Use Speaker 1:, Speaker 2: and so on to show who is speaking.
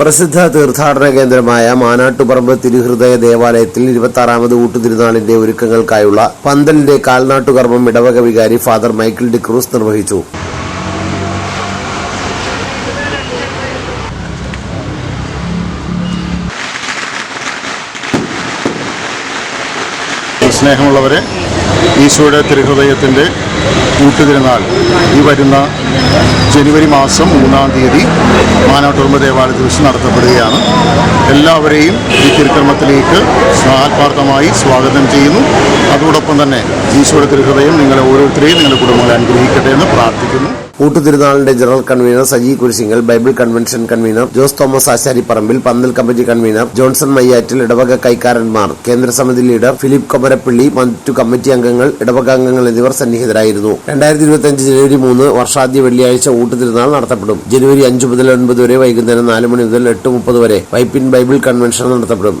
Speaker 1: പ്രസിദ്ധ തീർത്ഥാടന കേന്ദ്രമായ മാനാട്ടുപറമ്പ് തിരുഹൃദയ ദേവാലയത്തിൽ ഇരുപത്തി ഊട്ടുതിരുനാളിന്റെ ഒരുക്കങ്ങൾക്കായുള്ള പന്തലിന്റെ കാൽനാട്ടുകർമ്മം ഇടവക വികാരി ഫാദർ മൈക്കിൾ ഡിക്രൂസ് നിർവഹിച്ചു.
Speaker 2: സ്നേഹമുള്ളവരെ ഈശോയുടെ തിരുഹൃദയത്തിന്റെ കൂട്ടുതിരുനാൾ ഈ വരുന്ന ജനുവരി മാസം മൂന്നാം തീയതി മാനാട്ടുറുമ്പ് ദേവാലയത്തിൽ വെച്ച് നടത്തപ്പെടുകയാണ്. എല്ലാവരെയും ഈ തിരുക്രമത്തിലേക്ക് ആത്മാർത്ഥമായി സ്വാഗതം ചെയ്യുന്നു. അതോടൊപ്പം തന്നെ ഈശോയുടെ തിരുഹൃദയം നിങ്ങളെ ഓരോരുത്തരെയും നിങ്ങളുടെ കുടുംബങ്ങളെ അനുഗ്രഹിക്കട്ടെ എന്ന് പ്രാർത്ഥിക്കുന്നു.
Speaker 1: കൂട്ടുതിരുനാളിന്റെ general convener Saji Kurisingal Bible convention convener Jose Thomas Asharipparambil pandal committee convener Johnson മയ്യാറ്റിൽ ഇടവക കൈക്കാരന്മാർ കേന്ദ്രസമിതി ലീഡർ ഫിലിപ്പ് കൊമരപ്പിള്ളി മറ്റു കമ്മിറ്റി അംഗങ്ങൾ ഇടവക അംഗങ്ങൾ എന്നിവർ സന്നിഹിതരായിരുന്നു. രണ്ടായിരത്തി ഇരുപത്തിയഞ്ച് ജനുവരി മൂന്ന് വർഷാദ്യ വെള്ളിയാഴ്ച ഊട്ടുതിരുനാൾ നടത്തപ്പെടും. ജനുവരി അഞ്ച് മുതൽ ഒൻപത് വരെ വൈകുന്നേരം നാല് മണി മുതൽ എട്ട് മുപ്പത് വരെ വൈപ്പിൻ ബൈബിൾ കൺവെൻഷൻ നടത്തപ്പെടും.